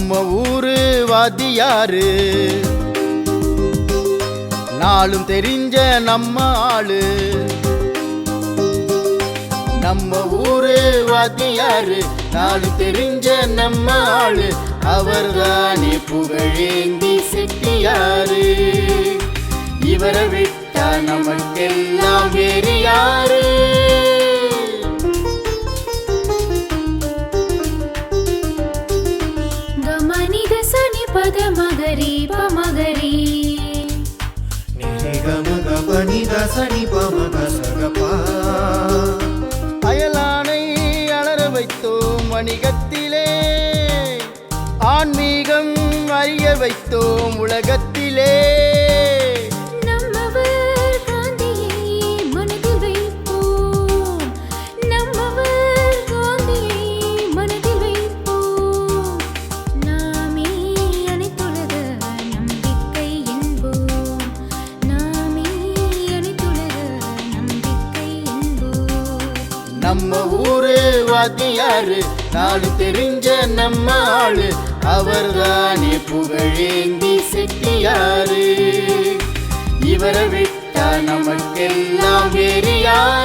நம்ம ஊரு வாத்தியாரு. நாளும் தெரிஞ்ச நம்ம ஆளு. நம்ம ஊரு வாத்தியாரு நாளும் தெரிஞ்ச நம்ம ஆளு. அவர்தானே புகழேந்தி செட்டியாரு. இவரை விட்டா நமக்கெல்லாம் வேறு யாரு? ಪದ ಮಗರಿ ಪಮಗರಿ நிகமக பனித சனி பமக சகபா அயலானை அலற வைத்தோம் வணிகத்திலே ஆன்மீகம் அறிய வைத்தோம் உலகத்திலே நம்ம ஊரு வாத்தியாரு நாடு தெரிஞ்ச நம்ம ஆளு. அவர்தானே புகழேந்தி செட்டியாரு. இவரை விட்டா நமக்கெல்லாம் வேறு யார்?